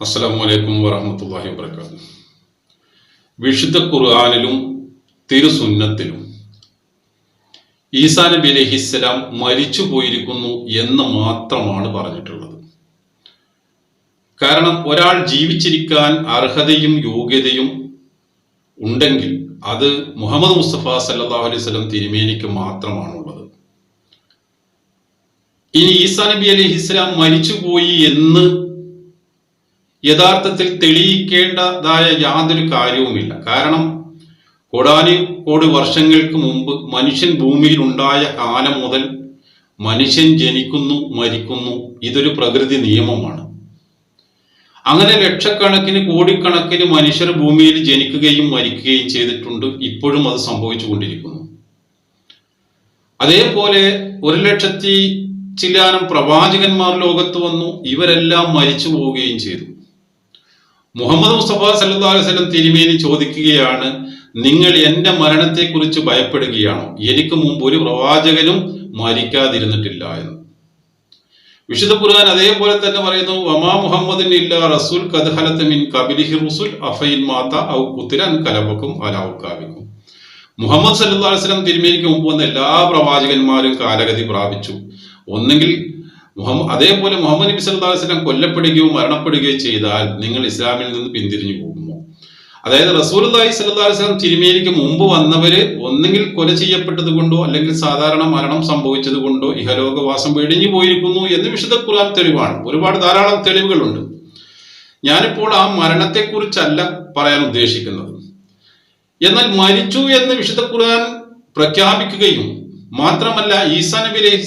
അസ്സലാമു അലൈക്കും വറഹമത്തല്ലാഹി വാത്തു വിശുദ്ധ ഖുർആാനിലും തിരുസുന്നത്തിലും ഈസാ നബി അലഹിസ്സലാം മരിച്ചു പോയിരിക്കുന്നു എന്ന് മാത്രമാണ് പറഞ്ഞിട്ടുള്ളത്. കാരണം ഒരാൾ ജീവിച്ചിരിക്കാൻ അർഹതയും യോഗ്യതയും ഉണ്ടെങ്കിൽ അത് മുഹമ്മദ് മുസ്തഫ സല്ലല്ലാഹു അലൈഹി സ്വലം തിരുമേനിക്ക് മാത്രമാണുള്ളത്. ഇനി ഈസാ നബി അലഹിസ്സലാം മരിച്ചുപോയി എന്ന് യഥാർത്ഥത്തിൽ തെളിയിക്കേണ്ടതായ യാതൊരു കാര്യവുമില്ല. കാരണം കോടാനി കോടി വർഷങ്ങൾക്ക് മുമ്പ് മനുഷ്യൻ ഭൂമിയിൽ ഉണ്ടായ കാലം മുതൽ മനുഷ്യൻ ജനിക്കുന്നു മരിക്കുന്നു. ഇതൊരു പ്രകൃതി നിയമമാണ്. അങ്ങനെ ലക്ഷക്കണക്കിന് കോടിക്കണക്കിന് മനുഷ്യർ ഭൂമിയിൽ ജനിക്കുകയും മരിക്കുകയും ചെയ്തിട്ടുണ്ട്. ഇപ്പോഴും അത് സംഭവിച്ചു കൊണ്ടിരിക്കുന്നു. അതേപോലെ ഒരു ലക്ഷത്തി ചില്ലാനം പ്രവാചകന്മാർ ലോകത്ത് വന്നു. ഇവരെല്ലാം മരിച്ചു പോവുകയും ചെയ്തു. മുഹമ്മദ് മുസ്തഫ സല്ലല്ലാഹു അലൈഹി വസല്ലം തിരുമേനി ചോദിക്കുകയാണ് നിങ്ങൾ എന്റെ മരണത്തെക്കുറിച്ച് ഭയപ്പെടുകയാണോ? എനിക്ക് മുമ്പ് ഒരു പ്രവാചകനും മരിക്കാതിരുന്നിട്ടില്ല എന്ന്. വിശുദ്ധ ഖുർആൻ അതേപോലെ തന്നെ പറയുന്നു വമാ മുഹമ്മദിൻ ഇല്ല റസൂൽ കദ്ഹലത്ത് മിൻ കബിലിഹി റുസുൽ അഫൈൻ മാത ഔ കുത്തിരൻ അലാവുക്കാവിക്കും മുഹമ്മദ് സല്ലല്ലാഹു അലൈഹി തിരുമേനിക്ക് മുമ്പ് വന്ന എല്ലാ പ്രവാചകന്മാരും കാലഗതി പ്രാപിച്ചു. ഒന്നെങ്കിൽ മുഹമ്മദ് അതേപോലെ മുഹമ്മദ് നബി അലൈഹി വസല്ലം കൊല്ലപ്പെടുകയോ മരണപ്പെടുകയോ ചെയ്താൽ നിങ്ങൾ ഇസ്ലാമിൽ നിന്ന് പിന്തിരിഞ്ഞു പോകുമോ? അതായത് റസൂലുള്ളാഹി സ്വല്ലല്ലാഹു അലൈഹി വസല്ലം തിരുമേനിക്ക് മുമ്പ് വന്നവര് ഒന്നെങ്കിൽ കൊല ചെയ്യപ്പെട്ടത് കൊണ്ടോ അല്ലെങ്കിൽ സാധാരണ മരണം സംഭവിച്ചത് കൊണ്ടോ ഇഹലോകവാസം വെടിഞ്ഞു പോയിരിക്കുന്നു എന്ന് വിശുദ്ധ ഖുർആൻ തെളിവാണ്. ഒരുപാട് ധാരാളം തെളിവുകളുണ്ട്. ഞാനിപ്പോൾ ആ മരണത്തെക്കുറിച്ചല്ല പറയാൻ ഉദ്ദേശിക്കുന്നത്. എന്നാൽ മരിച്ചു എന്ന് വിശുദ്ധ ഖുർആൻ പ്രഖ്യാപിക്കുകയും മാത്രമല്ല ഈസാ നബി അലൈഹി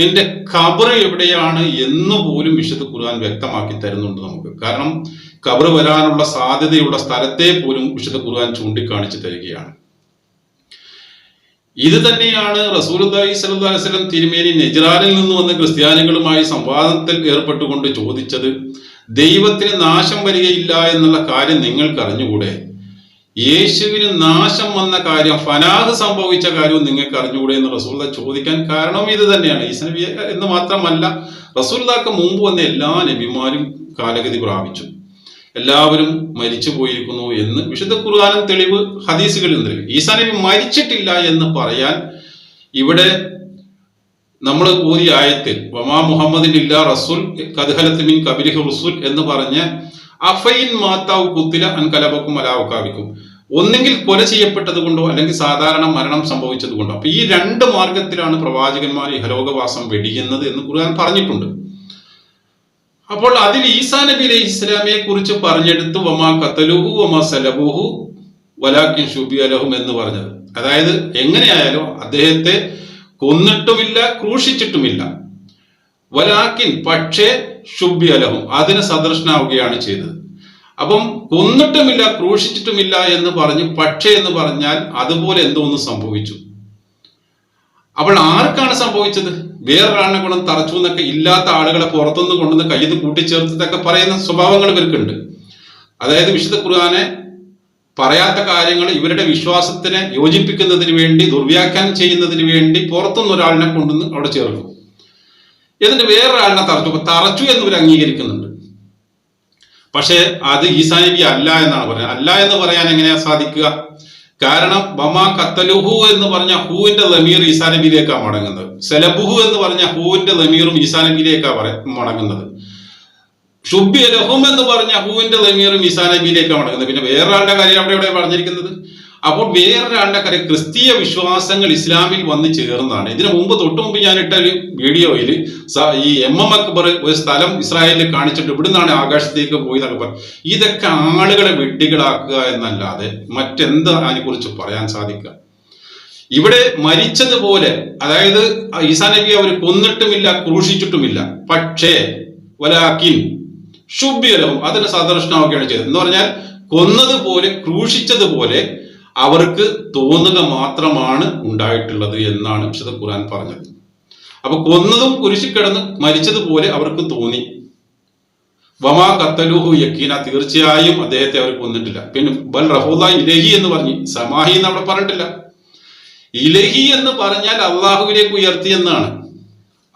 ഇസ്ലാമിന്റെ ഖബർ എവിടെയാണ് എന്ന് പോലും വിശുദ്ധ ഖുർആൻ വ്യക്തമാക്കി തരുന്നുണ്ട് നമുക്ക്. കാരണം ഖബർ വരാനുള്ള സാധ്യതയുള്ള സ്ഥലത്തെ പോലും വിശുദ്ധ ഖുർആൻ ചൂണ്ടിക്കാണിച്ചു തരികയാണ്. ഇത് തന്നെയാണ് റസൂലുള്ളാഹി സലഹുലം തിരുമേനി നെജ്റാനിൽ നിന്ന് വന്ന ക്രിസ്ത്യാനികളുമായി സംവാദത്തിൽ ഏർപ്പെട്ടുകൊണ്ട് ചോദിച്ചത് ദൈവത്തിന് നാശം വരികയില്ല എന്നുള്ള കാര്യം നിങ്ങൾക്ക് അറിഞ്ഞുകൂടെ യേശുവിന് നാശം വന്ന കാര്യം ഫനാഹ് സംഭവിച്ച കാര്യവും നിങ്ങൾക്ക് അറിഞ്ഞുകൂടെ എന്ന് റസൂൽദ ചോദിക്കാൻ കാരണം ഇത് തന്നെയാണ്. ഈസ നബി എന്ന് മാത്രമല്ല റസൂൽദാക്ക് മുമ്പ് വന്ന എല്ലാ നബിമാരും കാലഗതി പ്രാപിച്ചു. എല്ലാവരും മരിച്ചു പോയിരിക്കുന്നു എന്ന് വിശുദ്ധ ഖുർആാനും തെളിവ് ഹദീസുകളിൽ തെളിവ് ഈസാ നബി മരിച്ചിട്ടില്ല എന്ന് പറയാൻ ഇവിടെ നമ്മൾ കൂടി ആയത്തിൽ വമാ മുഹമ്മദിൻ ഇല്ല റസൂൽ കദ്ഹലത്ത് മിൻ കബിലിഹ് റസൂൽ എന്ന് പറഞ്ഞ് അഫൈൻ മാതാവ് കുത്തില അൻകലബക്കും അലാവക്കാവിക്കും ഒന്നെങ്കിൽ കൊല ചെയ്യപ്പെട്ടത് കൊണ്ടോ അല്ലെങ്കിൽ സാധാരണ മരണം സംഭവിച്ചത് കൊണ്ടോ. അപ്പൊ ഈ രണ്ട് മാർഗത്തിലാണ് പ്രവാചകന്മാർ ഇഹലോകവാസം വെടിയുന്നത് എന്ന് ഖുർആൻ പറഞ്ഞിട്ടുണ്ട്. അപ്പോൾ അതിൽ ഈസാ നബി അലൈഹി ഇസ്ലാമിയെ കുറിച്ച് പറഞ്ഞെടുത്ത് വമാ കത്തലുഹു വമാ സലബുഹു വലാക്കിൻ ഷുബി അലഹും എന്ന് പറഞ്ഞത്. അതായത് എങ്ങനെയായാലും അദ്ദേഹത്തെ കൊന്നിട്ടുമില്ല ക്രൂശിച്ചിട്ടുമില്ല. വലാക്കിൻ പക്ഷേ ഷുബി അലഹും അതിന് സദർശനാവുകയാണ് ചെയ്തത്. അപ്പം കൊന്നിട്ടുമില്ല ക്രൂശിച്ചിട്ടുമില്ല എന്ന് പറഞ്ഞ് പക്ഷേ എന്ന് പറഞ്ഞാൽ അതുപോലെ എന്തോ ഒന്ന് സംഭവിച്ചു. അപ്പോൾ ആർക്കാണ് സംഭവിച്ചത്? വേറൊരാളിനെ ഗുണം തറച്ചു എന്നൊക്കെ ഇല്ലാത്ത ആളുകളെ പുറത്തുനിന്ന് കൊണ്ടുവന്ന് കയ്യിൽ കൂട്ടിച്ചേർത്തതൊക്കെ പറയുന്ന സ്വഭാവങ്ങൾ ഇവർക്കുണ്ട്. അതായത് വിശുദ്ധ ഖുർആാനെ പറയാത്ത കാര്യങ്ങൾ ഇവരുടെ വിശ്വാസത്തിനെ യോജിപ്പിക്കുന്നതിന് വേണ്ടി ദുർവ്യാഖ്യാനം ചെയ്യുന്നതിന് വേണ്ടി പുറത്തുനിന്ന് ഒരാളിനെ കൊണ്ടുവന്ന് അവിടെ ചേർക്കും. എന്നിട്ട് വേറൊരാളിനെ തറച്ചു. തറച്ചു എന്ന് ഇവർ അംഗീകരിക്കുന്നുണ്ട്. പക്ഷേ അത് ഈസാ നബി അല്ല എന്നാണ് പറയുന്നത്. അല്ല എന്ന് പറയാൻ എങ്ങനെയാ സാധിക്കുക? കാരണം ബമാ കത്തലുഹു എന്ന് പറഞ്ഞ ഹൂവിന്റെ ലമീർ ഈസാ നബിയിലേക്കാണ് മടങ്ങുന്നത്. സെലബുഹു എന്ന് പറഞ്ഞ ഹൂവിന്റെ ലമീറും ഈസാ നബിയിലേക്കാണ് പറ മടങ്ങുന്നത്. ഷുബി ലഹും എന്ന് പറഞ്ഞ ഹൂവിന്റെ ലമീറും ഈസാ നബിയിലേക്കാണ് മടങ്ങുന്നത്. പിന്നെ വേറൊരാളുടെ കാര്യം അവിടെ ഇവിടെ പറഞ്ഞിരിക്കുന്നത്? അപ്പോൾ വേറൊരാളുടെ കാര്യം ക്രിസ്തീയ വിശ്വാസങ്ങൾ ഇസ്ലാമിൽ വന്ന് ചേർന്നതാണ്. ഇതിനു മുമ്പ് തൊട്ടു മുമ്പ് ഞാൻ ഇട്ട ഒരു വീഡിയോയിൽ ഈ എം എം അക്ബർ ഒരു സ്ഥലം ഇസ്രായേലിൽ കാണിച്ചിട്ട് ഇവിടുന്നാണ് ആകാശത്തേക്ക് പോയി എന്നൊക്കെ പറഞ്ഞു ഇതൊക്കെ ആളുകളെ വെട്ടികളാക്കുക എന്നല്ലാതെ മറ്റെന്ത് അതിനെക്കുറിച്ച് പറയാൻ സാധിക്കുക? ഇവിടെ മരിച്ചതുപോലെ അതായത് ഈസാ നബി അവർ കൊന്നിട്ടുമില്ല ക്രൂശിച്ചിട്ടുമില്ല. പക്ഷേ വലാക്കിൻ ശുഭ്യലവും അതിന് സദർശനമാവുകയാണ് ചെയ്തത്. എന്ന് പറഞ്ഞാൽ കൊന്നതുപോലെ ക്രൂശിച്ചതുപോലെ അവർക്ക് തോന്നുക മാത്രമാണ് ഉണ്ടായിട്ടുള്ളത് എന്നാണ് വിശുദ്ധ ഖുർആൻ പറഞ്ഞത്. അപ്പൊ കൊന്നതും കുരിശിക്കിടന്ന് മരിച്ചതുപോലെ അവർക്ക് തോന്നി. വമാ കത്തലൂഹു യക്കീന തീർച്ചയായും അദ്ദേഹത്തെ അവർ കൊന്നിട്ടില്ല. പിന്നെ ബൽ റഹൂദ ഇലഹി എന്ന് പറഞ്ഞു സമാഹി എന്ന് അവിടെ പറഞ്ഞിട്ടില്ല. ഇലഹി എന്ന് പറഞ്ഞാൽ അള്ളാഹുവിലേക്ക് ഉയർത്തി എന്നാണ്.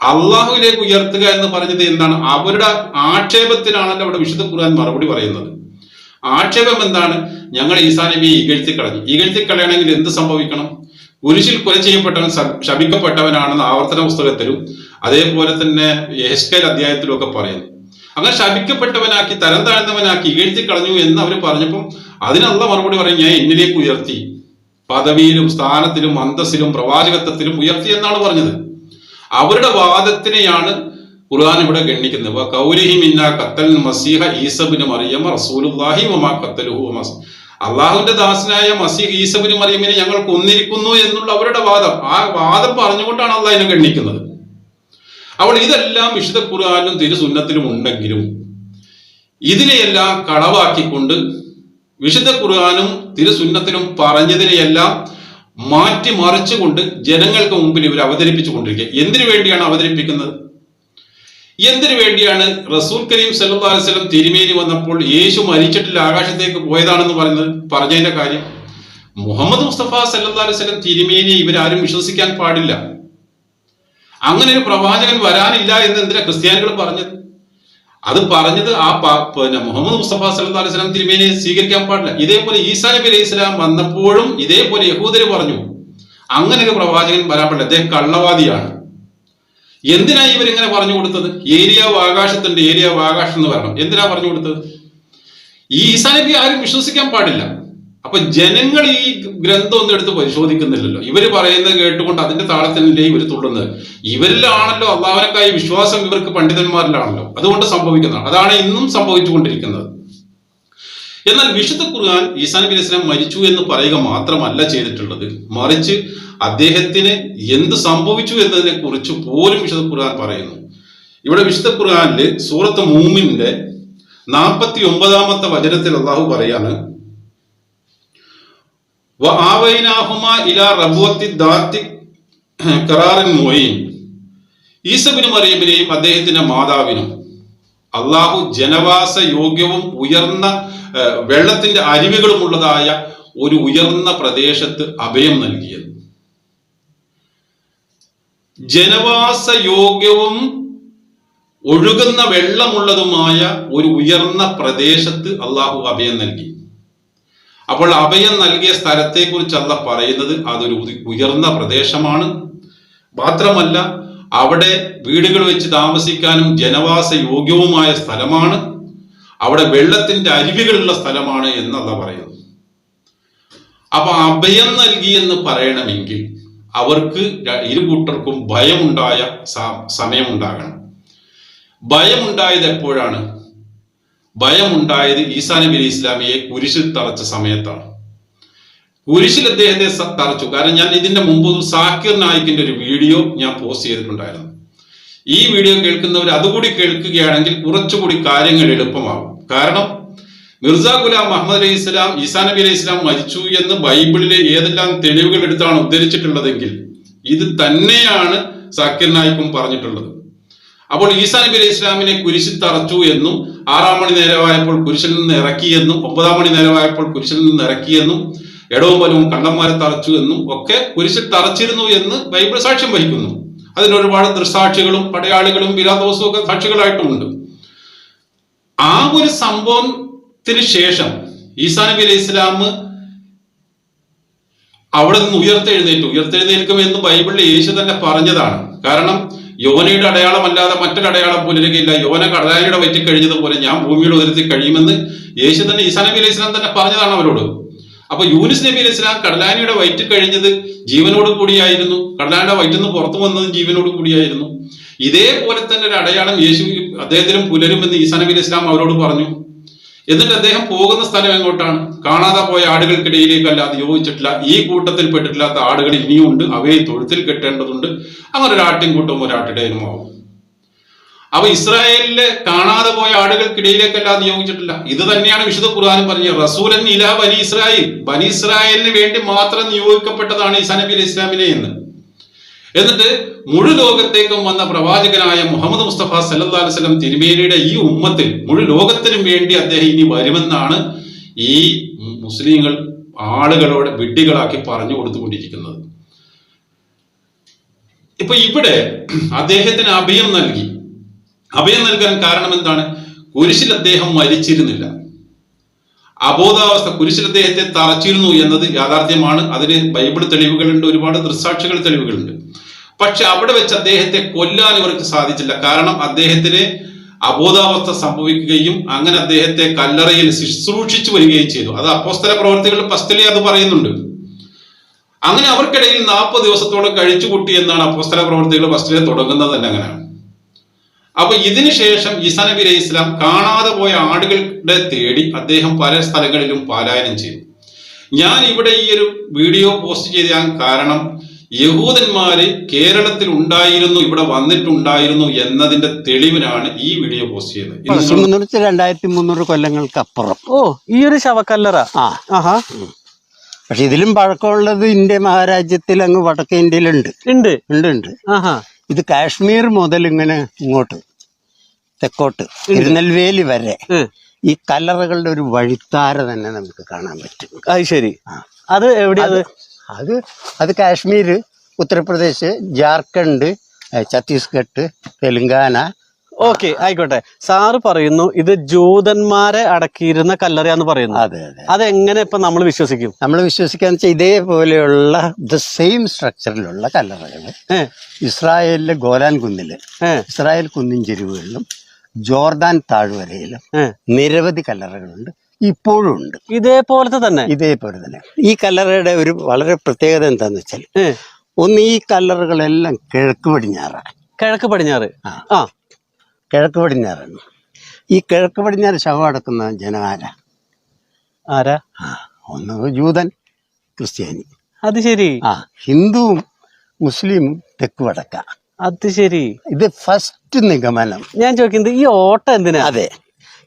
അള്ളാഹുവിലേക്ക് ഉയർത്തുക എന്ന് പറഞ്ഞത് എന്താണ്? അവരുടെ ആക്ഷേപത്തിനാണല്ലോ അവിടെ വിശുദ്ധ ഖുർആൻ മറുപടി പറയുന്നത്. ആക്ഷേപം എന്താണ്? ഞങ്ങൾ ഈസാ നബിയെ ഇകഴ്ത്തി കളഞ്ഞു ഇകഴ്ത്തി കളയണമെങ്കിൽ എന്ത് സംഭവിക്കണം? കുരിശിൽ കൊല ചെയ്യപ്പെട്ടവൻ ശപിക്കപ്പെട്ടവനാണെന്ന് ആവർത്തന പുസ്തകത്തിലും അതേപോലെ തന്നെ എഹ്സ്കേൽ അധ്യായത്തിലും ഒക്കെ പറയുന്നു. അങ്ങനെ ശപിക്കപ്പെട്ടവനാക്കി തരം താഴ്ന്നവനാക്കി ഇകഴ്ത്തി കളഞ്ഞു എന്ന് അവർ പറഞ്ഞപ്പം അതിനുള്ള മറുപടി പറയും ഞാൻ എന്നിലേക്ക് ഉയർത്തി. പദവിയിലും സ്ഥാനത്തിലും അന്തസ്സിലും പ്രവാചകത്വത്തിലും ഉയർത്തി എന്നാണ് പറഞ്ഞത്. അവരുടെ വാദത്തിനെയാണ് ഖുർആൻ ഇവിടെ ഗണ്ണിക്കുന്നത് ഖത്തൽ മസീഹ മറിയം റസൂലുള്ളാഹി വമാ ഖത്തലുഹു വമാ സ- അള്ളാഹുവിന്റെ ദാസനായ മസീഹ് ഈസബിന് മറിയമിനെ ഞങ്ങൾ കൊന്നിരിക്കുന്നു എന്നുള്ള അവരുടെ വാദം. ആ വാദം പറഞ്ഞുകൊണ്ടാണ് അള്ളാഹ് ഇതിനെ ഗണ്ണിക്കുന്നത് അപ്പോൾ ഇതെല്ലാം വിശുദ്ധ ഖുർആാനിലും തിരുസുന്നത്തിലും ഉണ്ടെങ്കിലും ഇതിനെയെല്ലാം കളവാക്കിക്കൊണ്ട് വിശുദ്ധ ഖുർആാനും തിരുസുന്നത്തിലും പറഞ്ഞതിനെയെല്ലാം മാറ്റി മറിച്ചുകൊണ്ട് ജനങ്ങൾക്ക് മുമ്പിൽ ഇവർ അവതരിപ്പിച്ചു കൊണ്ടിരിക്കുക എന്തിനു വേണ്ടിയാണ് അവതരിപ്പിക്കുന്നത്? എന്തിനു വേണ്ടിയാണ് റസൂൽ കരീം സല്ലല്ലാഹു അലൈഹി വസല്ലം തിരുമേനി വന്നപ്പോൾ യേശു മരിച്ചിട്ടില്ല ആകാശത്തേക്ക് പോയതാണെന്ന് പറയുന്നത് പറഞ്ഞതിന്റെ കാര്യം മുഹമ്മദ് മുസ്തഫ സല്ലല്ലാഹു അലൈഹി വസല്ലം തിരുമേനി ഇവരാരും വിശ്വസിക്കാൻ പാടില്ല. അങ്ങനെ ഒരു പ്രവാചകൻ വരാനില്ല എന്ന് എന്തിനാ ക്രിസ്ത്യാനികൾ പറഞ്ഞത്? അത് പറഞ്ഞത് ആ പിന്നെ മുഹമ്മദ് മുസ്തഫ സല്ലല്ലാഹു അലൈഹി വസല്ലം തിരുമേനിയെ സ്വീകരിക്കാൻ പാടില്ല. ഇതേപോലെ ഈസാ നബി അലൈഹി ഇസ്ലാം വന്നപ്പോഴും ഇതേപോലെ യഹൂദര് പറഞ്ഞു അങ്ങനെ ഒരു പ്രവാചകൻ വരാൻ പാടില്ല. അദ്ദേഹം കള്ളവാദിയാണ്. എന്തിനാ ഇവർ ഇങ്ങനെ പറഞ്ഞു കൊടുത്തത്? ഏരിയാവ് ആകാശത്തുണ്ട് ഏരിയാവ് ആകാശം എന്ന് പറയണം എന്തിനാ പറഞ്ഞു കൊടുത്തത്? ഈ ഈസാ ആരും വിശ്വസിക്കാൻ പാടില്ല. അപ്പൊ ജനങ്ങൾ ഈ ഗ്രന്ഥം ഒന്നും എടുത്ത് പരിശോധിക്കുന്നില്ലല്ലോ. ഇവർ പറയുന്നത് കേട്ടുകൊണ്ട് അതിന്റെ താളത്തിലല്ലേ ഇവർ തുള്ളുന്നത്? ഇവരിലാണല്ലോ അള്ളാഹുനക്കായി വിശ്വാസം ഇവർക്ക് പണ്ഡിതന്മാരിലാണല്ലോ. അതുകൊണ്ട് സംഭവിക്കുന്നതാണ്. അതാണ് ഇന്നും സംഭവിച്ചുകൊണ്ടിരിക്കുന്നത്. എന്നാൽ വിശുദ്ധ ഖുർആൻ ഈസാ നബി സ്വലാം മരിച്ചു എന്ന് പറയുക മാത്രമല്ല ചെയ്തിട്ടുള്ളത്. മറിച്ച് അദ്ദേഹത്തിന് എന്ത് സംഭവിച്ചു എന്നതിനെ കുറിച്ച് പോലും വിശുദ്ധ ഖുർആൻ പറയുന്നു. ഇവിടെ വിശുദ്ധ ഖുർആനിൽ സൂറത്ത് മൂമിന്റെ നാൽപ്പത്തി ഒമ്പതാമത്തെ വചനത്തിൽ അള്ളാഹു പറയാണ് ഈസബിന് മറിയമിനെയും അദ്ദേഹത്തിന്റെ മാതാവിനും അള്ളാഹു ജനവാസ യോഗ്യവും ഉയർന്ന വെള്ളത്തിന്റെ അരുവികളുമുള്ളതായ ഒരു ഉയർന്ന പ്രദേശത്ത് അഭയം നൽകിയത്. ജനവാസ യോഗ്യവും ഒഴുകുന്ന വെള്ളമുള്ളതുമായ ഒരു ഉയർന്ന പ്രദേശത്ത് അള്ളാഹു അഭയം നൽകി. അപ്പോൾ അഭയം നൽകിയ സ്ഥലത്തെക്കുറിച്ച് അല്ല പറയുന്നത് അതൊരു ഉയർന്ന പ്രദേശമാണ്. മാത്രമല്ല അവിടെ വീടുകൾ വെച്ച് താമസിക്കാനും ജനവാസ യോഗ്യവുമായ സ്ഥലമാണ്. അവിടെ വെള്ളത്തിന്റെ അരുവികളുള്ള സ്ഥലമാണ് എന്നല്ല പറയുന്നത്. അപ്പൊ അഭയം നൽകി എന്ന് പറയണമെങ്കിൽ അവർക്ക് ഇരു കൂട്ടർക്കും ഭയമുണ്ടായ സമയമുണ്ടാകണം. ഭയമുണ്ടായത് എപ്പോഴാണ്? ഭയമുണ്ടായത് ഈസാ നബി അലി ഇസ്ലാമിയെ കുരിശിൽ തറച്ച സമയത്താണ്. കുരിശിൽ അദ്ദേഹത്തെ തറച്ചു. കാരണം ഞാൻ ഇതിന്റെ മുമ്പ് സാക്കിർ നായിക്കിന്റെ ഒരു വീഡിയോ ഞാൻ പോസ്റ്റ് ചെയ്തിട്ടുണ്ടായിരുന്നു. ഈ വീഡിയോ കേൾക്കുന്നവർ അതുകൂടി കേൾക്കുകയാണെങ്കിൽ കുറച്ചുകൂടി കാര്യങ്ങൾ എളുപ്പമാകും. കാരണം മിർസ ഗുലാം മുഹമ്മദ് അലൈഹി ഇസ്ലാം ഈസാ നബി അലൈഹി ഇസ്ലാം മരിച്ചു എന്ന് ബൈബിളിലെ ഏതെല്ലാം തെളിവുകൾ എടുത്താണ് ഉദ്ധരിച്ചിട്ടുള്ളതെങ്കിൽ ഇത് തന്നെയാണ് സാക്കിർ നായിക്കും പറഞ്ഞിട്ടുള്ളത്. അപ്പോൾ ഈസാ നബി അലൈഹി ഇസ്ലാമിനെ കുരിശിൽ തറച്ചു എന്നും ആറാം മണി നേരമായപ്പോൾ കുരിശിൽ നിന്ന് ഇറക്കിയെന്നും ഒമ്പതാം മണി നേരമായപ്പോൾ കുരിശിൽ നിന്ന് ഇറക്കിയെന്നും ഇടവും വലവും കണ്ണന്മാരെ തറച്ചു എന്നും ഒക്കെ കുരിശിൽ തറച്ചിരുന്നു എന്ന് ബൈബിൾ സാക്ഷ്യം വഹിക്കുന്നു. അതിനൊരുപാട് ദൃസാക്ഷികളും പടയാളികളും വിരാദോസും ഒക്കെ സാക്ഷികളായിട്ടുമുണ്ട്. ആ ഒരു സംഭവത്തിന് ശേഷം ഈസാ നബി അലൈഹി ഇസ്ലാം അവിടെ നിന്ന് ഉയർത്തെഴുന്നേറ്റു. ഉയർത്തെഴുന്നേൽക്കും എന്ന് ബൈബിളിൽ യേശു തന്നെ പറഞ്ഞതാണ്. കാരണം യോനയുടെ അടയാളമല്ലാതെ മറ്റൊരു അടയാളം പുലരുകയില്ല യോന കടലാനിയുടെ വറ്റി കഴിഞ്ഞതുപോലെ ഞാൻ ഭൂമിയിൽ ഉയർത്തി കഴിയുമെന്ന് യേശു തന്നെ ഈസാ നബി അലൈഹി ഇസ്ലാം തന്നെ പറഞ്ഞതാണ് അവരോട്. അപ്പൊ യൂനിസ് നബി അലൈഹി ഇസ്ലാം കടലാനിയുടെ വയറ്റിൽ കഴിഞ്ഞത് ജീവനോട് കൂടിയായിരുന്നു. കടലാനിയുടെ വയറ്റിൽ നിന്ന് പുറത്തു വന്നതും ജീവനോട് കൂടിയായിരുന്നു. ഇതേപോലെ തന്നെ ഒരു അടയാളം യേശു അദ്ദേഹത്തിനും പുലരുമെന്ന് ഈസാ നബി ഇസ്ലാം അവരോട് പറഞ്ഞു. എന്നിട്ട് അദ്ദേഹം പോകുന്ന സ്ഥലം എങ്ങോട്ടാണ്? കാണാതെ പോയ ആടുകൾക്കിടയിലേക്ക് അല്ലാതെ യോജിച്ചിട്ടില്ല. ഈ കൂട്ടത്തിൽ പെട്ടിട്ടില്ലാത്ത ആടുകൾ ഇനിയുണ്ട്. അവയെ തൊഴുത്തിൽ കെട്ടേണ്ടതുണ്ട്. അങ്ങനെ ഒരു ആട്ടിൻ കൂട്ടവും ഒരാട്ടിടയനും ആവും അപ്പൊ ഇസ്രായേലിലെ കാണാതെ പോയ ആടുകൾക്കിടയിലേക്കല്ലാതെ നിയോഗിച്ചിട്ടില്ല ഇത് തന്നെയാണ് വിശുദ്ധ ഖുർആാനും പറഞ്ഞത്. റസൂലൻ ഇല ബനി ഇസ്രായേൽ. ബനി ഇസ്രായേലിന് വേണ്ടി മാത്രം നിയോഗിക്കപ്പെട്ടതാണ് ഈസാ നബി അലൈഹി ഇസ്ലാമിനെ എന്ന്. എന്നിട്ട് മുഴു ലോകത്തേക്കും വന്ന പ്രവാചകനായ മുഹമ്മദ് മുസ്തഫ അലൈഹി വസല്ലം തിരുമേനിയുടെ ഈ ഉമ്മത്തിൽ മുഴു ലോകത്തിനും വേണ്ടി അദ്ദേഹം ഇനി വരുമെന്നാണ് ഈ മുസ്ലിങ്ങൾ ആളുകളോട് വിഡ്ഢികളാക്കി പറഞ്ഞു കൊടുത്തുകൊണ്ടിരിക്കുന്നത്. ഇപ്പൊ ഇവിടെ അദ്ദേഹത്തിന് അഭയം നൽകി. അഭയം നൽകാൻ കാരണം എന്താണ്? കുരിശിൽ അദ്ദേഹം മരിച്ചിരുന്നില്ല. അബോധാവസ്ഥ കുരിശിൽ അദ്ദേഹത്തെ തറച്ചിരുന്നു എന്നത് യാഥാർത്ഥ്യമാണ്. അതിന് ബൈബിൾ തെളിവുകളുണ്ട് ഒരുപാട് ദൃസാക്ഷികൾ തെളിവുകളുണ്ട്. പക്ഷെ അവിടെ വെച്ച് അദ്ദേഹത്തെ കൊല്ലാൻ ഇവർക്ക് സാധിച്ചില്ല. കാരണം അദ്ദേഹത്തിന് അബോധാവസ്ഥ സംഭവിക്കുകയും അങ്ങനെ അദ്ദേഹത്തെ കല്ലറയിൽ ശുശ്രൂഷിച്ചു വരികയും ചെയ്തു. അത് അപ്പോസ്തല പ്രവർത്തികൾ പസ്തലി അത് പറയുന്നുണ്ട്. അങ്ങനെ അവർക്കിടയിൽ നാൽപ്പത് ദിവസത്തോളം കഴിച്ചുകൂട്ടി എന്നാണ് അപ്പോസ്തല പ്രവർത്തികൾ പസ്തലിയെ തുടങ്ങുന്നത് തന്നെ അങ്ങനെയാണ്. അപ്പൊ ഇതിനുശേഷം ഈസാ നബി അലൈഹി ഇസ്ലാം കാണാതെ പോയ ആടുകളുടെ തേടി അദ്ദേഹം പല സ്ഥലങ്ങളിലും പാലായനം ചെയ്തു. ഞാൻ ഇവിടെ ഈ ഒരു വീഡിയോ പോസ്റ്റ് ചെയ്ത കാരണം യഹൂദന്മാര് കേരളത്തിൽ ഉണ്ടായിരുന്നു ഇവിടെ വന്നിട്ടുണ്ടായിരുന്നു എന്നതിന്റെ തെളിവിനാണ് ഈ വീഡിയോ പോസ്റ്റ് ചെയ്തത്. രണ്ടായിരത്തി മുന്നൂറ് കൊല്ലങ്ങൾക്ക് അപ്പുറം. ഓ ഈ ഒരു ശവക്കല്ലറ? ആ. ആഹാ. പക്ഷെ ഇതിലും പഴക്കമുള്ളത് ഇന്ത്യ മഹാരാജ്യത്തിൽ അങ്ങ് വടക്കേ ഇന്ത്യയിലുണ്ട്. ഉണ്ട്. ഉണ്ട് ഉണ്ട്. ആഹാ. ഇത് കാശ്മീർ മുതൽ ഇങ്ങനെ ഇങ്ങോട്ട് തെക്കോട്ട് തിരുനെൽവേലി വരെ ഈ കലറുകളുടെ ഒരു വഴിത്താര തന്നെ നമുക്ക് കാണാൻ പറ്റും. അത് ശരി. അത് എവിടെയാണ് അത് അത് കാശ്മീര് കാശ്മീർ ഉത്തർപ്രദേശ് ജാർഖണ്ഡ് ഛത്തീസ്ഗഡ് തെലുങ്കാന ഓക്കെ ആയിക്കോട്ടെ. സാറ് പറയുന്നു ഇത് ജൂതന്മാരെ അടക്കിയിരുന്ന കല്ലറയാന്ന് പറയുന്നു. അതെ അതെ. അതെങ്ങനെ ഇപ്പൊ നമ്മൾ വിശ്വസിക്കും? നമ്മൾ വിശ്വസിക്കാന്ന് വെച്ചാൽ ഇതേപോലെയുള്ള ദ സെയിം സ്ട്രക്ചറിലുള്ള കല്ലറകൾ ഇസ്രായേലിലെ ഗോലാൻ കുന്നിൽ ഇസ്രായേൽ കുന്നിൻ ചെരുവുകളിലും ജോർദാൻ താഴ്വരയിലും നിരവധി കല്ലറകളുണ്ട് ഇപ്പോഴും ഉണ്ട് ഇതേപോലത്തെ തന്നെ? ഇതേപോലെ തന്നെ. ഈ കല്ലറയുടെ ഒരു വളരെ പ്രത്യേകത എന്താന്ന് വെച്ചാൽ ഒന്ന് ഈ കല്ലറകളെല്ലാം കിഴക്ക് പടിഞ്ഞാറാണ്. കിഴക്ക് പടിഞ്ഞാറ്. ആ. കിഴക്ക് പടിഞ്ഞാറാണ് ഈ കിഴക്ക് പടിഞ്ഞാറ് ശവം അടക്കുന്ന ജനം ആരാ? ആ ഒന്ന് ജൂതൻ ക്രിസ്ത്യാനി. അത് ശരി. ആ ഹിന്ദുവും മുസ്ലിമും തെക്ക് വടക്ക. അത് ശരി. ഇത് ഫസ്റ്റ് നിഗമനം. ഞാൻ ചോദിക്കുന്നത് ഈ ഓട്ട എന്തിനാ? അതെ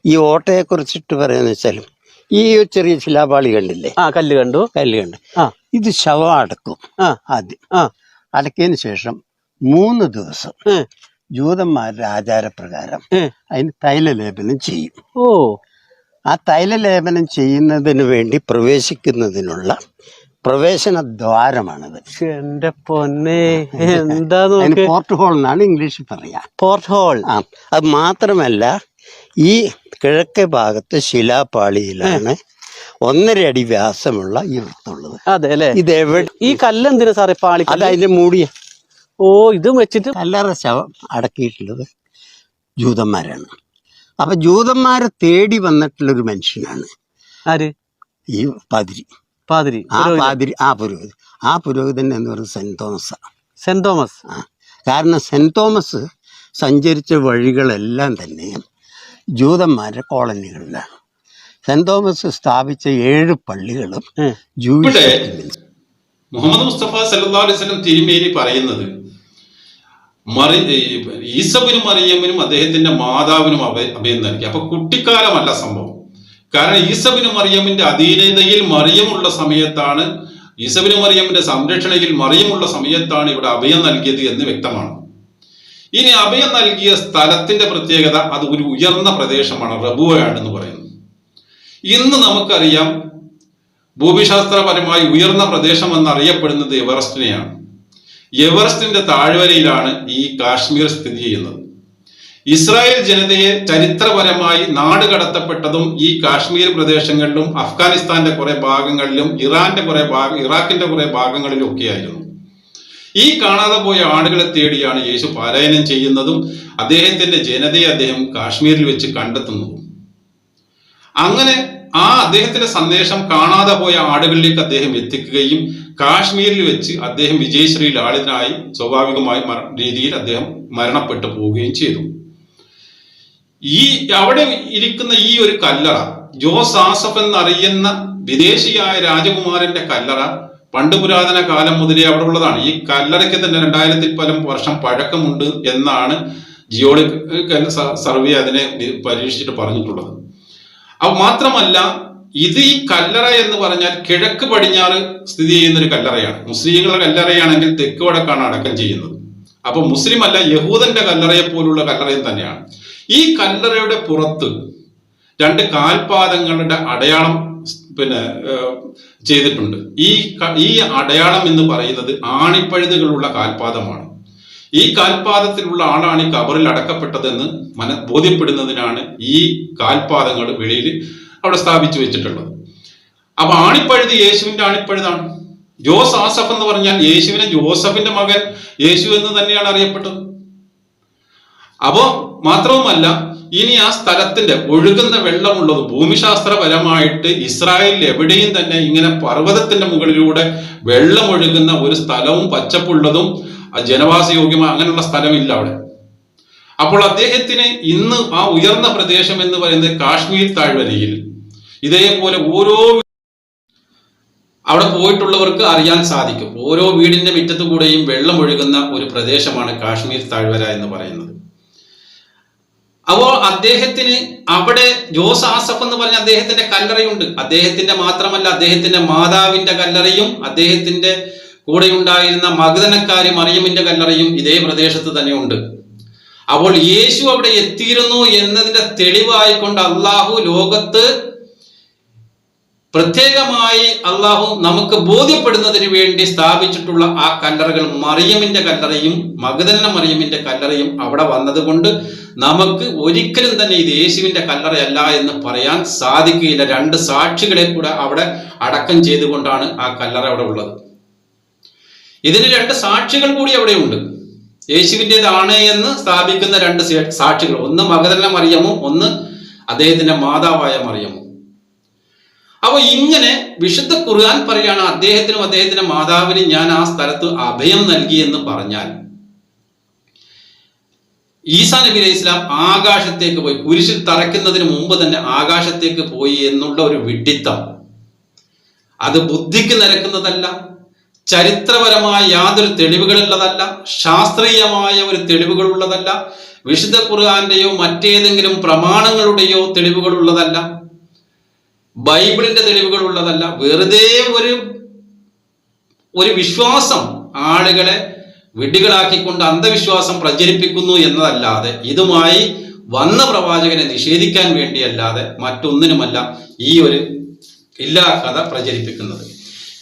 ഈ ഓട്ടയെ കുറിച്ചിട്ട് പറയാന്ന് വെച്ചാലും ഈ ചെറിയ ശിലാപാളി കണ്ടില്ലേ? ആ കല്ല് കണ്ടു. കല്ല് കണ്ടു. ആ. ഇത് ശവം അടക്കും ആ. ആദ്യം. ആ. അടക്കിയതിന് ശേഷം മൂന്ന് ദിവസം ജൂതന്മാരുടെ ആചാരപ്രകാരം. അതിന് തൈലലേപനം ചെയ്യും. ഓ. ആ തൈലലേപനം ചെയ്യുന്നതിന് വേണ്ടി പ്രവേശിക്കുന്നതിനുള്ള പ്രവേശന ദ്വാരമാണത് എന്റെ പൊന്നെ എന്താ പോർട്ട് ഹോൾ എന്നാണ് ഇംഗ്ലീഷിൽ പറയാ. പോർട്ട് ഹോൾ ആ അത് മാത്രമല്ല ഈ കിഴക്കേ ഭാഗത്ത് ശിലാപാളിയിലാണ് ഒന്നര അടി വ്യാസമുള്ള ഈ വൃത്തുള്ളത് അതെ അല്ലെ? ഇത് എവിടെ ഈ കല്ല് എന്തിനാ സാറേ അത് അതെ അതിന്റെ മൂടിയ. ഓ ഇതും വെച്ചിട്ട് കല്ലറ ശവം അടക്കിയിട്ടുള്ളത് ജൂതന്മാരാണ്. അപ്പൊ ജൂതന്മാരെ തേടി വന്നിട്ടുള്ളൊരു മനുഷ്യനാണ്. ആര്? ഈ പാതിരി. പാതിരി ആ പാതിരി ആ പുരോഹിതൻ. ആ പുരോഹിതൻ എന്ന് പറയുന്നത് സെന്റ് തോമസ്. Saint Thomas. ആ കാരണം സെന്റ് തോമസ് സഞ്ചരിച്ച വഴികളെല്ലാം തന്നെ ജൂതന്മാരുടെ കോളനികളിലാണ്. സെന്റ് തോമസ് സ്ഥാപിച്ച ഏഴ് പള്ളികളും ജൂയിഷ് മുഹമ്മദ് മുസ്തഫ സല്ലല്ലാഹു അലൈഹി വസല്ലം തിരുമേനി പറയുന്നത് മറി ഈസബിനും മറിയമ്മിനും അദ്ദേഹത്തിന്റെ മാതാവിനും അഭയ അഭയം നൽകി. അപ്പൊ കുട്ടിക്കാലമല്ല സംഭവം. കാരണം ഈസബിനും മറിയമ്മിന്റെ അധീനതയിൽ മറിയമുള്ള സമയത്താണ് ഈസബിനും മറിയമ്മിന്റെ സംരക്ഷണയിൽ മറിയമുള്ള സമയത്താണ് ഇവിടെ അഭയം നൽകിയത് എന്ന് വ്യക്തമാണ്. ഇനി അഭയം നൽകിയ സ്ഥലത്തിന്റെ പ്രത്യേകത അത് ഒരു ഉയർന്ന പ്രദേശമാണ് റബുവയാണെന്ന് പറയുന്നത് ഇന്ന് നമുക്കറിയാം ഭൂമിശാസ്ത്രപരമായി ഉയർന്ന പ്രദേശം എന്നറിയപ്പെടുന്നത് എവറസ്റ്റിനെയാണ്. എവറസ്റ്റിന്റെ താഴ്വരയിലാണ് ഈ കാശ്മീർ സ്ഥിതി ചെയ്യുന്നത്. ഇസ്രായേൽ ജനതയെ ചരിത്രപരമായി നാട് കടത്തപ്പെട്ടതും ഈ കാശ്മീർ പ്രദേശങ്ങളിലും അഫ്ഗാനിസ്ഥാന്റെ കുറെ ഭാഗങ്ങളിലും ഇറാന്റെ കുറെ ഭാഗ ഇറാഖിന്റെ കുറെ ഭാഗങ്ങളിലും ഒക്കെയായിരുന്നു. ഈ കാണാതെ പോയ ആളുകളെ തേടിയാണ് യേശു പാരായണം ചെയ്യുന്നതും അദ്ദേഹത്തിന്റെ ജനതയെ അദ്ദേഹം കാശ്മീരിൽ വെച്ച് കണ്ടെത്തുന്നതും. അങ്ങനെ ആ അദ്ദേഹത്തിന്റെ സന്ദേശം കാണാതെ പോയ ആടുകളിലേക്ക് അദ്ദേഹം എത്തിക്കുകയും കാശ്മീരിൽ വെച്ച് അദ്ദേഹം വിജയശ്രീ ലാളിതനായി സ്വാഭാവികമായി രീതിയിൽ അദ്ദേഹം മരണപ്പെട്ടു പോവുകയും ചെയ്തു. ഈ അവിടെ ഇരിക്കുന്ന ഈ ഒരു കല്ലറ ജോസ് ആസഫ് എന്നറിയുന്ന വിദേശിയായ രാജകുമാരന്റെ കല്ലറ പണ്ട് പുരാതന കാലം മുതലേ അവിടെ ഉള്ളതാണ്. ഈ കല്ലറയ്ക്ക് തന്നെ രണ്ടായിരത്തി പലം വർഷം പഴക്കമുണ്ട് എന്നാണ് ജിയോളജിക്കൽ സർവേ അതിനെ പരീക്ഷിച്ചിട്ട് പറഞ്ഞിട്ടുള്ളത്. അത് മാത്രമല്ല ഇത് ഈ കല്ലറ എന്ന് പറഞ്ഞാൽ കിഴക്ക് പടിഞ്ഞാറ് സ്ഥിതി ചെയ്യുന്ന ഒരു കല്ലറയാണ്. മുസ്ലിങ്ങളുടെ കല്ലറയാണെങ്കിൽ തെക്ക് വടക്കാണ് അടക്കം ചെയ്യുന്നത്. അപ്പൊ മുസ്ലിം അല്ല യഹൂദന്റെ കല്ലറയെ പോലുള്ള കല്ലറയും തന്നെയാണ്. ഈ കല്ലറയുടെ പുറത്ത് രണ്ട് കാൽപാദങ്ങളുടെ അടയാളം പിന്നെ ചെയ്തിട്ടുണ്ട്. ഈ ഈ അടയാളം എന്ന് പറയുന്നത് ആണിപ്പഴുതുകളുള്ള കാൽപാദമാണ്. ഈ കാൽപാദത്തിലുള്ള ആളാണ് ഈ കബറിൽ അടക്കപ്പെട്ടതെന്ന് മന ബോധ്യപ്പെടുന്നതിനാണ് ഈ കാൽപാദങ്ങൾ വെളിയിൽ അവിടെ സ്ഥാപിച്ചു വെച്ചിട്ടുള്ളത്. അപ്പൊ ആണിപ്പഴുത് യേശുവിന്റെ ആണിപ്പഴുതാണ്. ജോസ് ആസഫ് എന്ന് പറഞ്ഞാൽ യേശുവിനെ ജോസഫിന്റെ മകൻ യേശു എന്ന് തന്നെയാണ് അറിയപ്പെട്ടത്. അപ്പോ മാത്രവുമല്ല ഇനി ആ സ്ഥലത്തിന്റെ ഒഴുകുന്ന വെള്ളമുള്ളത് ഭൂമിശാസ്ത്രപരമായിട്ട് ഇസ്രായേലിൽ എവിടെയും തന്നെ ഇങ്ങനെ പർവതത്തിന്റെ മുകളിലൂടെ വെള്ളമൊഴുകുന്ന ഒരു സ്ഥലവും പച്ചപ്പുള്ളതും ജനവാസയോഗ്യമായ അങ്ങനെയുള്ള സ്ഥലമില്ല അവിടെ. അപ്പോൾ അദ്ദേഹത്തിന് ഇന്ന് ആ ഉയർന്ന പ്രദേശം എന്ന് പറയുന്നത് കാശ്മീർ താഴ്വരയിൽ. ഇതേപോലെ ഓരോ അവിടെ പോയിട്ടുള്ളവർക്ക് അറിയാൻ സാധിക്കും. ഓരോ വീടിന്റെ മുറ്റത്തു കൂടെയും വെള്ളം ഒഴുകുന്ന ഒരു പ്രദേശമാണ് കാശ്മീർ താഴ്വര എന്ന് പറയുന്നത്. അപ്പോൾ അദ്ദേഹത്തിന് അവിടെ ജോസ് ആസഫ് എന്ന് പറഞ്ഞ അദ്ദേഹത്തിന്റെ കല്ലറയുണ്ട്. അദ്ദേഹത്തിന്റെ മാത്രമല്ല അദ്ദേഹത്തിന്റെ മാതാവിന്റെ കല്ലറയും അദ്ദേഹത്തിന്റെ കൂടെ ഉണ്ടായിരുന്ന മകതനക്കാരി മറിയമിന്റെ കല്ലറയും ഇതേ പ്രദേശത്ത് തന്നെ ഉണ്ട് അപ്പോൾ യേശു അവിടെ എത്തിയിരുന്നു എന്നതിന്റെ തെളിവായിക്കൊണ്ട് അള്ളാഹു ലോകത്ത് പ്രത്യേകമായി അള്ളാഹു നമുക്ക് ബോധ്യപ്പെടുന്നതിന് വേണ്ടി സ്ഥാപിച്ചിട്ടുള്ള ആ കല്ലറകൾ മറിയമിന്റെ കല്ലറയും മകദന്ന മറിയമിന്റെ കല്ലറയും അവിടെ വന്നതുകൊണ്ട് നമുക്ക് ഒരിക്കലും തന്നെ ഇത് യേശുവിന്റെ കല്ലറയല്ല എന്ന് പറയാൻ സാധിക്കുകയില്ല. രണ്ട് സാക്ഷികളെ കൂടെ അവിടെ അടക്കം ചെയ്തുകൊണ്ടാണ് ആ കല്ലറ അവിടെ ഉള്ളത്. ഇതിന് രണ്ട് സാക്ഷികൾ കൂടി അവിടെ ഉണ്ട് യേശുവിന്റെതാണ് എന്ന് സ്ഥാപിക്കുന്ന രണ്ട് സാക്ഷികൾ. ഒന്ന് മകദന്ന മറിയമും ഒന്ന് അദ്ദേഹത്തിന്റെ മാതാവായ മറിയമും. അപ്പൊ ഇങ്ങനെ വിശുദ്ധ ഖുർആൻ പറയുകയാണ് അദ്ദേഹത്തിനും അദ്ദേഹത്തിന്റെ മാതാവിനും ഞാൻ ആ സ്ഥലത്ത് അഭയം നൽകി എന്ന് പറഞ്ഞാൽ ഈസാ നബി അലൈഹി ഇസ്ലാം ആകാശത്തേക്ക് പോയി കുരിശിൽ തറയ്ക്കുന്നതിന് മുമ്പ് തന്നെ ആകാശത്തേക്ക് പോയി എന്നുള്ള ഒരു വിഡിത്തം. അത് ബുദ്ധിക്ക് നിരക്കുന്നതല്ല ചരിത്രപരമായ യാതൊരു തെളിവുകളുള്ളതല്ല ശാസ്ത്രീയമായ ഒരു തെളിവുകളുള്ളതല്ല വിശുദ്ധ ഖുർആന്റെയോ മറ്റേതെങ്കിലും പ്രമാണങ്ങളുടെയോ തെളിവുകളുള്ളതല്ല. ബൈബിളിന്റെ തെളിവുകൾ ഉള്ളതല്ല വെറുതെ ഒരു ഒരു വിശ്വാസം ആളുകളെ വിഡ്ഢികളാക്കിക്കൊണ്ട് അന്ധവിശ്വാസം പ്രചരിപ്പിക്കുന്നു എന്നതല്ലാതെ ഇതുമായി വന്ന പ്രവാചകനെ നിഷേധിക്കാൻ വേണ്ടിയല്ലാതെ മറ്റൊന്നിനുമല്ല ഈ ഒരു ഇല്ലാ കഥ പ്രചരിപ്പിക്കുന്നത്.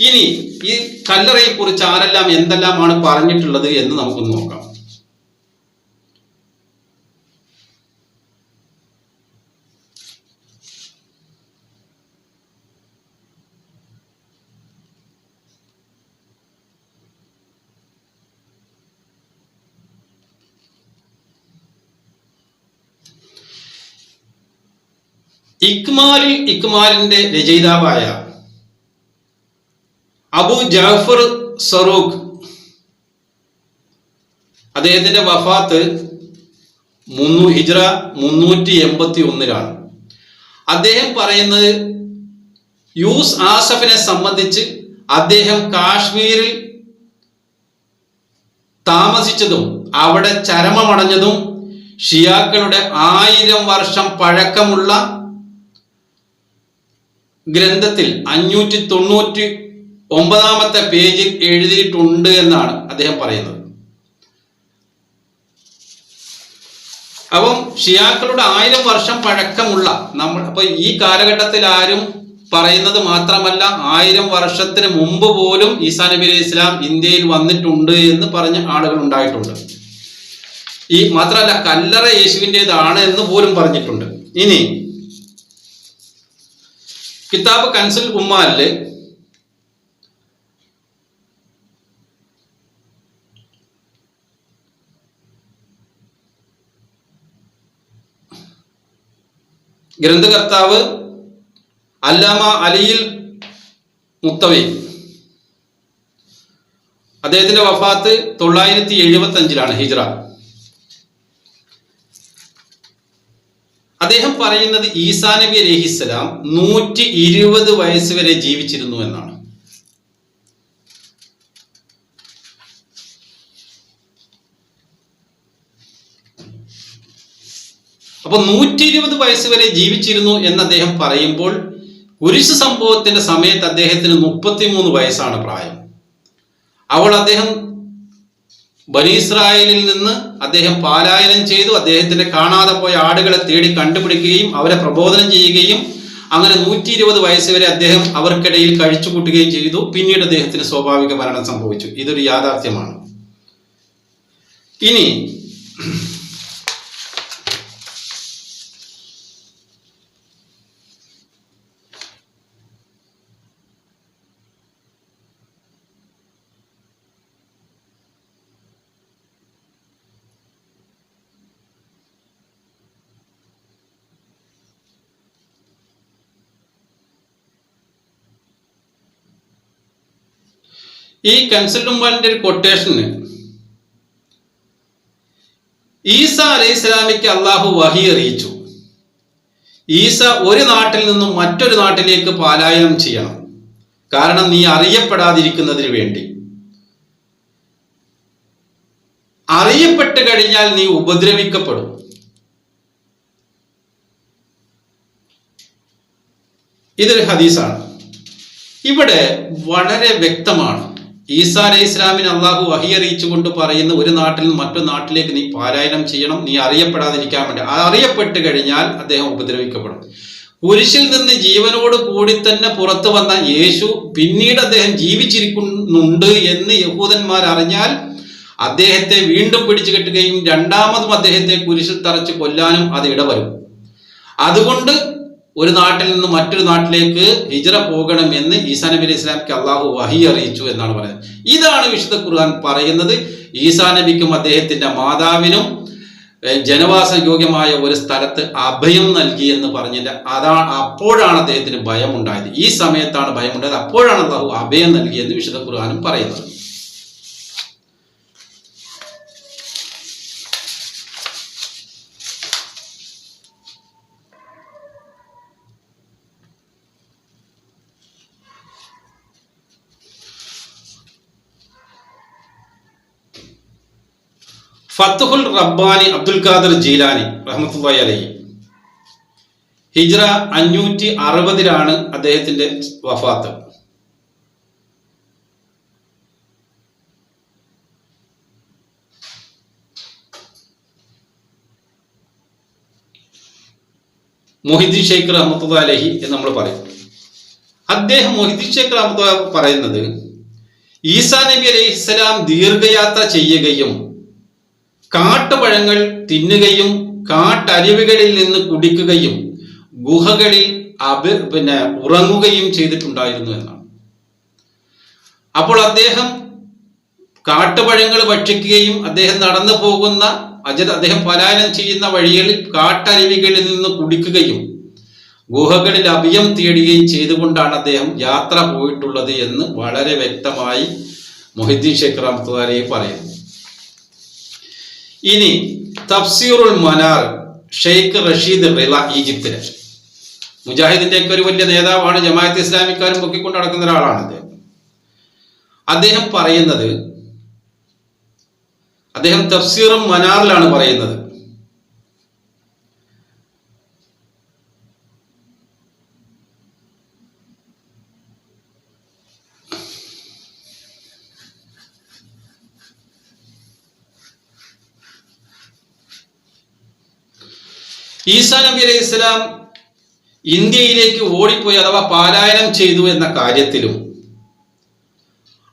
ഇനി ഈ കല്ലറയെ കുറിച്ച് ആരെല്ലാം എന്തെല്ലാമാണ് പറഞ്ഞിട്ടുള്ളത് എന്ന് നമുക്കൊന്ന് നോക്കാം. ഇക്മാലിൽ ഇക്മാലിന്റെ രചയിതാവായ അബു ജാഫർ സറൂഖ് അദ്ദേഹത്തിന്റെ വഫാത്ത് മുന്നൂ ഹിജ്റ മുന്നൂറ്റി എൺപത്തി ഒന്നിലാണ് അദ്ദേഹം പറയുന്നത് യൂസ് ആസഫിനെ സംബന്ധിച്ച് അദ്ദേഹം കാശ്മീരിൽ താമസിച്ചതും അവിടെ ചരമമടഞ്ഞതും ഷിയാക്കളുടെ ആയിരം വർഷം പഴക്കമുള്ള ഗ്രന്ഥത്തിൽ അഞ്ഞൂറ്റി തൊണ്ണൂറ്റി ഒമ്പതാമത്തെ പേജിൽ എഴുതിയിട്ടുണ്ട് എന്നാണ് അദ്ദേഹം പറയുന്നത്. അപ്പം ഷിയാക്കളുടെ ആയിരം വർഷം പഴക്കമുള്ള നമ്മൾ അപ്പൊ ഈ കാലഘട്ടത്തിൽ ആരും പറയുന്നത് മാത്രമല്ല ആയിരം വർഷത്തിന് മുമ്പ് പോലും ഈസാ നബി അലൈഹി ഇസ്ലാം ഇന്ത്യയിൽ വന്നിട്ടുണ്ട് എന്ന് പറഞ്ഞ ആളുകൾ ഉണ്ടായിട്ടുണ്ട്. ഈ മാത്രമല്ല കല്ലറ യേശുവിന്റെതാണ് എന്ന് പോലും പറഞ്ഞിട്ടുണ്ട്. ഇനി കിതാബ് കൻസൽ ഉമ്മാലിൽ ഗ്രന്ഥകർത്താവ് അല്ലാമ അലിയിൽ മുത്തവി. അദ്ദേഹത്തിന്റെ വഫാത്ത് തൊള്ളായിരത്തി എഴുപത്തി അഞ്ചിലാണ് ഹിജ്റ. അദ്ദേഹം പറയുന്നത് ഈസാ നബി അലഹിസ്സലാം നൂറ്റി ഇരുപത് വയസ്സ് വരെ ജീവിച്ചിരുന്നു എന്നാണ്. അപ്പൊ നൂറ്റി ഇരുപത് വയസ്സ് വരെ ജീവിച്ചിരുന്നു എന്ന് അദ്ദേഹം പറയുമ്പോൾ കുരിശ് സംഭവത്തിന്റെ സമയത്ത് അദ്ദേഹത്തിന് മുപ്പത്തിമൂന്ന് വയസ്സാണ് പ്രായം. അവൾ അദ്ദേഹം ബനീസ്രായേലിൽ നിന്ന് അദ്ദേഹം പാലായനം ചെയ്തു. അദ്ദേഹത്തിന്റെ കാണാതെ പോയ ആടുകളെ തേടി കണ്ടുപിടിക്കുകയും അവരെ പ്രബോധനം ചെയ്യുകയും അങ്ങനെ നൂറ്റി ഇരുപത് വയസ്സ് വരെ അദ്ദേഹം അവർക്കിടയിൽ കഴിച്ചു കൂട്ടുകയും ചെയ്തു. പിന്നീട് അദ്ദേഹത്തിന് സ്വാഭാവിക മരണം സംഭവിച്ചു. ഇതൊരു യാഥാർത്ഥ്യമാണ്. ഇനി ഈ കൻസൽട്ടുമ്പാലിന്റെ ഒരു കൊട്ടേഷന് ഈസ അലൈഹി ഇസ്ലാമിക്ക് അള്ളാഹു വഹി അറിയിച്ചു. ഈസ ഒരു നാട്ടിൽ നിന്നും മറ്റൊരു നാട്ടിലേക്ക് പാലായനം ചെയ്യണം. കാരണം നീ അറിയപ്പെടാതിരിക്കുന്നതിന് വേണ്ടി. അറിയപ്പെട്ട് കഴിഞ്ഞാൽ നീ ഉപദ്രവിക്കപ്പെടും. ഇതൊരു ഹദീസാണ്. ഇവിടെ വളരെ വ്യക്തമാണ്. ഈസാ അലൈഹി ഇസ്ലാമിന് അള്ളാഹു വഹി അറിയിച്ചുകൊണ്ട് പറയുന്ന ഒരു നാട്ടിൽ നിന്ന് മറ്റൊരു നാട്ടിലേക്ക് നീ പാരായണം ചെയ്യണം നീ അറിയപ്പെടാതിരിക്കാൻ വേണ്ടി. അറിയപ്പെട്ട് കഴിഞ്ഞാൽ അദ്ദേഹം ഉപദ്രവിക്കപ്പെടും. കുരിശിൽ നിന്ന് ജീവനോട് കൂടി തന്നെ പുറത്തു വന്ന യേശു പിന്നീട് അദ്ദേഹം ജീവിച്ചിരിക്കുന്നുണ്ട് എന്ന് യഹൂദന്മാർ അറിഞ്ഞാൽ അദ്ദേഹത്തെ വീണ്ടും പിടിച്ചു കെട്ടുകയും രണ്ടാമതും അദ്ദേഹത്തെ കുരിശിൽ തറച്ച് കൊല്ലാനും അത് ഇടവരും. അതുകൊണ്ട് ഒരു നാട്ടിൽ നിന്ന് മറ്റൊരു നാട്ടിലേക്ക് ഹിജറ പോകണം എന്ന് ഈസാ നബി അലൈഹി ഇസ്ലാമിക്ക് അള്ളാഹു വഹി അറിയിച്ചു എന്നാണ് പറയുന്നത്. ഇതാണ് വിശുദ്ധ ഖുർആൻ പറയുന്നത്. ഈസാ നബിക്കും അദ്ദേഹത്തിന്റെ മാതാവിനും ജനവാസ യോഗ്യമായ ഒരു സ്ഥലത്ത് അഭയം നൽകി എന്ന് പറഞ്ഞില്ല അതാണ് അപ്പോഴാണ് അദ്ദേഹത്തിന് ഭയമുണ്ടായത്. ഈ സമയത്താണ് ഭയമുണ്ടായത്. അപ്പോഴാണ് അള്ളാഹു അഭയം നൽകിയെന്ന് വിശുദ്ധ ഖുർആനും പറയുന്നത്. ഫത്തുഹുൽ റബ്ബാനി അബ്ദുൽ ഖാദർ ജീലാനി റഹ്മത്തുള്ളാഹി അലൈഹി. ഹിജ്റ അഞ്ഞൂറ്റി അറുപതിലാണ് അദ്ദേഹത്തിന്റെ വഫാത്ത്. മൊഹിദ്ദീൻ ഷെയ്ഖ് റഹ്മത്തുള്ളാഹി എന്ന് നമ്മൾ പറയും. അദ്ദേഹം മൊഹിദ്ദീൻ ഷെയ്ഖ് റഹ്മത്തുള്ള പറയുന്നത് ഈസാ നബി അലൈഹി സ്വലാം ദീർഘയാത്ര ചെയ്യുകയും കാട്ടുപഴങ്ങൾ തിന്നുകയും കാട്ടരുവികളിൽ നിന്ന് കുടിക്കുകയും ഗുഹകളിൽ അഭി പിന്നെ ഉറങ്ങുകയും ചെയ്തിട്ടുണ്ടായിരുന്നു എന്നാണ്. അപ്പോൾ അദ്ദേഹം കാട്ടുപഴങ്ങൾ ഭക്ഷിക്കുകയും അദ്ദേഹം നടന്നു പോകുന്ന അജ അദ്ദേഹം പലായനം ചെയ്യുന്ന വഴികളിൽ കാട്ടരുവികളിൽ നിന്ന് കുടിക്കുകയും ഗുഹകളിൽ അഭയം തേടുകയും ചെയ്തുകൊണ്ടാണ് അദ്ദേഹം യാത്ര പോയിട്ടുള്ളത് എന്ന് വളരെ വ്യക്തമായി മൊഹിദ്ദീൻ ഷെയ്ഖ് റഹ്മത്തുള്ളാഹി പറയുന്നു. ഇനി തഫ്സീറുൽ മനാർ ഷെയ്ഖ് റഷീദ് റില ഈജിപ്തിലെ മുജാഹിദിന്റെ ഒക്കെ ഒരു വലിയ നേതാവാണ് ജമാഅത്ത് ഇസ്ലാമിക്കാരും പൊക്കിക്കൊണ്ട് നടക്കുന്ന ഒരാളാണ് അദ്ദേഹം. അദ്ദേഹം പറയുന്നത് അദ്ദേഹം തഫ്സീറും മനാറിലാണ് പറയുന്നത്. ഈസാ നബി അലൈഹി ഇസ്ലാം ഇന്ത്യയിലേക്ക് ഓടിപ്പോയി അഥവാ പാലായനം ചെയ്തു എന്ന കാര്യത്തിലും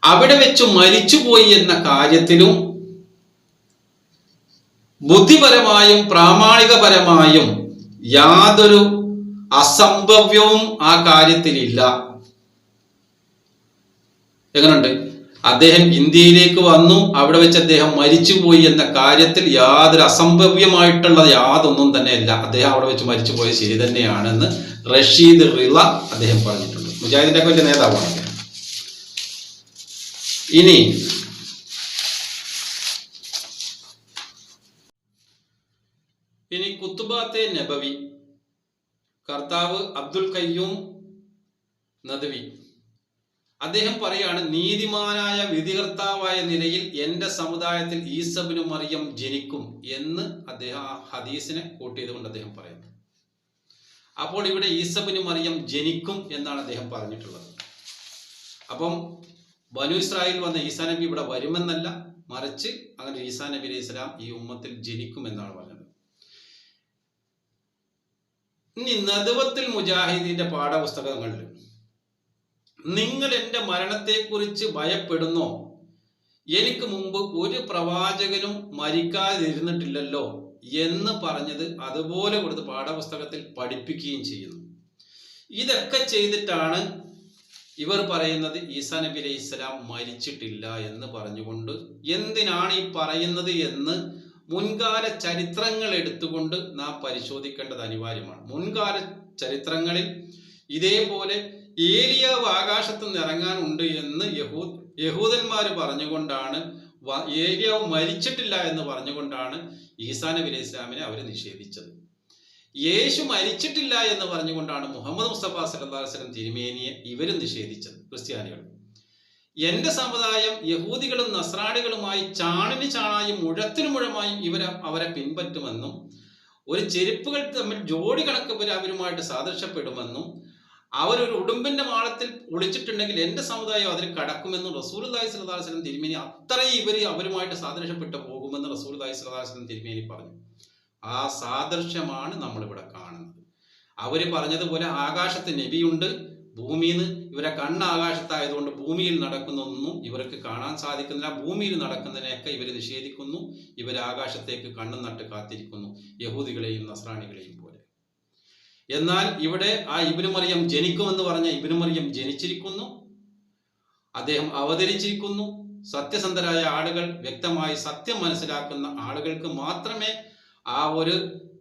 അവിടെ വെച്ച് മരിച്ചുപോയി എന്ന കാര്യത്തിലും ബുദ്ധിപരമായും പ്രാമാണികപരമായും യാതൊരു അസംഭവ്യവും ആ കാര്യത്തിലില്ല. എങ്ങനുണ്ട്? അദ്ദേഹം ഇന്ത്യയിലേക്ക് വന്നു. അവിടെ വെച്ച് അദ്ദേഹം മരിച്ചുപോയി എന്ന കാര്യത്തിൽ യാതൊരു അസംഭവ്യമായിട്ടുള്ള യാതൊന്നും തന്നെ ഇല്ല അദ്ദേഹം അവിടെ വെച്ച് മരിച്ചുപോയത് ശരി തന്നെയാണെന്ന് റഷീദ് റിള അദ്ദേഹം പറഞ്ഞിട്ടുണ്ട്. മുജാഹിദിന്റെ ഒക്കെ നേതാവാണ് ഇനി ഇനി കുത്തുബാത്തെ നബവി കർത്താവ് അബ്ദുൽ കയ്യൂം നദവി. അദ്ദേഹം പറയാണ് നീതിമാനായ വിധികർത്താവായ നിലയിൽ എന്റെ സമുദായത്തിൽ ഈസബിനും മറിയം ജനിക്കും എന്ന് അദ്ദേഹം ആ ഹദീസിനെ കോട്ട് ചെയ്തുകൊണ്ട് അദ്ദേഹം പറയുന്നു. അപ്പോൾ ഇവിടെ ഈസബിന് മറിയം ജനിക്കും എന്നാണ് അദ്ദേഹം പറഞ്ഞിട്ടുള്ളത്. അപ്പം ബനു ഇസ്രായേൽ വന്ന ഈസാ നബി ഇവിടെ വരുമെന്നല്ല മറിച്ച് അങ്ങനെ ഈസാ നബി അലൈഹി സ്വലാം ഈ ഉമ്മത്തിൽ ജനിക്കും എന്നാണ് പറഞ്ഞത്. ഇനി നദുവത്തിൽ മുജാഹിദീന്റെ പാഠപുസ്തകങ്ങളിൽ നിങ്ങൾ എന്റെ മരണത്തെക്കുറിച്ച് ഭയപ്പെടുന്നോ? എനിക്ക് മുമ്പ് ഒരു പ്രവാചകനും മരിക്കാതിരുന്നിട്ടില്ലല്ലോ എന്ന് പറഞ്ഞത് അതുപോലെ കൊടുത്ത് പാഠപുസ്തകത്തിൽ പഠിപ്പിക്കുകയും ചെയ്യുന്നു. ഇതൊക്കെ ചെയ്തിട്ടാണ് ഇവർ പറയുന്നത് ഈസാ നബി അലൈഹി ഇസ്ലാം മരിച്ചിട്ടില്ല എന്ന് പറഞ്ഞുകൊണ്ട് എന്തിനാണ് ഈ പറയുന്നത് എന്ന് മുൻകാല ചരിത്രങ്ങൾ എടുത്തുകൊണ്ട് നാം പരിശോധിക്കേണ്ടത് അനിവാര്യമാണ്. മുൻകാല ചരിത്രങ്ങളിൽ ഇതേപോലെ ഏലിയാവ് ആകാശത്ത് നിന്ന് ഇറങ്ങാനുണ്ട് എന്ന് യഹൂ യഹൂദന്മാർ പറഞ്ഞുകൊണ്ടാണ് ഏലിയാവ് മരിച്ചിട്ടില്ല എന്ന് പറഞ്ഞുകൊണ്ടാണ് ഈസാ നബി അലൈഹി ഇസ്ലാമിനെ അവർ നിഷേധിച്ചത്. യേശു മരിച്ചിട്ടില്ല എന്ന് പറഞ്ഞുകൊണ്ടാണ് മുഹമ്മദ് മുസ്തഫ സല്ലല്ലാഹു അലൈഹി വസല്ലം തിരുമേനിയെ ഇവരും നിഷേധിച്ചത് ക്രിസ്ത്യാനികൾ എന്റെ സമുദായം യഹൂദികളും നസ്രാണികളുമായി ചാണിന് ചാണായും മുഴത്തിനു മുഴമായും ഇവരെ അവരെ പിൻപറ്റുമെന്നും ഒരു ചെരുപ്പുകൾ തമ്മിൽ ജോഡി കണക്ക് അവരുമായിട്ട് സാദൃശ്യപ്പെടുമെന്നും അവരൊരു ഉടുമ്പിന്റെ മാളത്തിൽ ഒളിച്ചിട്ടുണ്ടെങ്കിൽ എന്റെ സമുദായം അതിൽ കടക്കുമെന്ന് റസൂൽ അലൈഹി സ്വലാഹു വസ്ലം തിരുമേനി അത്രയും ഇവർ അവരുമായിട്ട് സാദൃശ്യപ്പെട്ട് പോകുമെന്ന് റസൂൽ അലൈഹി സ്വലാഹു വസ്ലം തിരുമേനി പറഞ്ഞു. ആ സാദൃശ്യമാണ് നമ്മളിവിടെ കാണുന്നത്. അവർ പറഞ്ഞതുപോലെ ആകാശത്ത് നബിയുണ്ട് ഭൂമിയിൽ നിന്ന് ഇവരെ കണ്ണ് ആകാശത്തായതുകൊണ്ട് ഭൂമിയിൽ നടക്കുന്നൊന്നും ഇവർക്ക് കാണാൻ സാധിക്കുന്നില്ല. ഭൂമിയിൽ നടക്കുന്നതിനെയൊക്കെ ഇവർ നിഷേധിക്കുന്നു. ഇവർ ആകാശത്തേക്ക് കണ്ണും നട്ട് കാത്തിരിക്കുന്നു. യഹൂദികളെയും നസ്രാണികളെയും എന്നാൽ ഇവിടെ ആ ഇബിനു മറിയം ജനിക്കുമെന്ന് പറഞ്ഞ ഇബിനു മറിയം ജനിച്ചിരിക്കുന്നു. അദ്ദേഹം അവതരിച്ചിരിക്കുന്നു. സത്യസന്ധരായ ആളുകൾ വ്യക്തമായി സത്യം മനസ്സിലാക്കുന്ന ആളുകൾക്ക് മാത്രമേ ആ ഒരു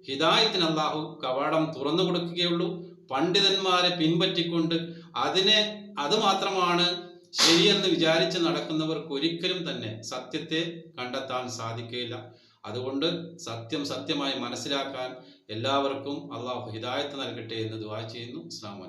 ഹിദായത്തിന് അള്ളാഹു കവാടം തുറന്നു കൊടുക്കുകയുള്ളൂ. പണ്ഡിതന്മാരെ പിൻപറ്റിക്കൊണ്ട് അതിനെ അത് മാത്രമാണ് ശരിയെന്ന് വിചാരിച്ച് നടക്കുന്നവർക്ക് ഒരിക്കലും തന്നെ സത്യത്തെ കണ്ടെത്താൻ സാധിക്കുകയില്ല. അതുകൊണ്ട് സത്യം സത്യമായി മനസ്സിലാക്കാൻ എല്ലാവർക്കും അള്ളാഹു ഹിദായത്ത് നൽകട്ടെ എന്ന് ദുവാ ചെയ്യുന്നു. അസ്ലാം